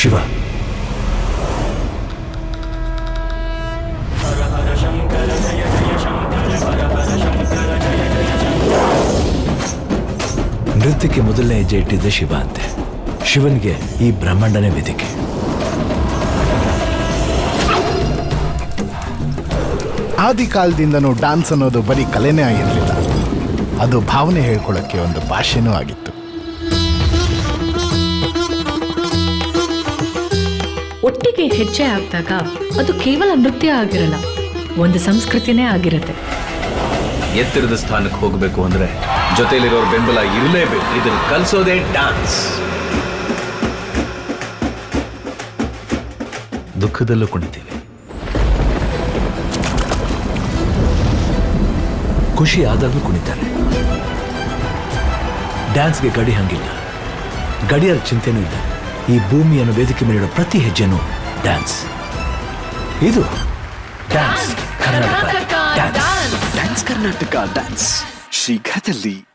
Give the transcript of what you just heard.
ಶಿವ. ನೃತ್ಯಕ್ಕೆ ಮೊದಲನೇ ಹೆಜ್ಜೆ ಇಟ್ಟಿದ್ದೆ ಶಿವ ಅಂತೆ. ಶಿವನಿಗೆ ಈ ಬ್ರಹ್ಮಾಂಡನೇ ವೇದಿಕೆ. ಆದಿ ಕಾಲದಿಂದನೂ ಡಾನ್ಸ್ ಅನ್ನೋದು ಬರೀ ಕಲೆನೇ ಆಗಿರಲಿಲ್ಲ. ಅದು ಭಾವನೆ ಹೇಳ್ಕೊಳ್ಳೋಕ್ಕೆ ಒಂದು ಭಾಷೆನೂ ಆಗಿತ್ತು. ಒಟ್ಟಿಗೆ ಹೆಜ್ಜೆ ಹಾಕಿದಾಗ ಅದು ಕೇವಲ ನೃತ್ಯ ಆಗಿರಲ್ಲ, ಒಂದು ಸಂಸ್ಕೃತಿನೇ ಆಗಿರುತ್ತೆ. ಎತ್ತರದ ಸ್ಥಾನಕ್ಕೆ ಹೋಗಬೇಕು ಅಂದ್ರೆ ಜೊತೆಲಿರೋರ್ ಬೆಂಬಲ ಇರಲೇಬೇಕು. ಇದನ್ನ ಕಲಿಸೋದೇ ಡಾನ್ಸ್ ದುಃಖದಲ್ಲೂ ಕುಣಿತೀವಿ. ಖುಷಿ ಆದಾಗಲೂ ಕುಣಿತಾರೆ. ಡ್ಯಾನ್ಸ್ಗೆ ಗಡಿ ಹಂಗಿಲ್ಲ. ಗಡಿಯಾರ ಚಿಂತೆನೂ ಇಲ್ಲ. ಈ ಭೂಮಿಯನ್ನು ವೇದಿಕೆ ಮೇಲಿಡೋ ಪ್ರತಿ ಹೆಜ್ಜೆನು ಡ್ಯಾನ್ಸ್. ಇದು dance Karnataka. Dance. Dance Karnataka dance. ಶೀಘ್ರದಲ್ಲಿ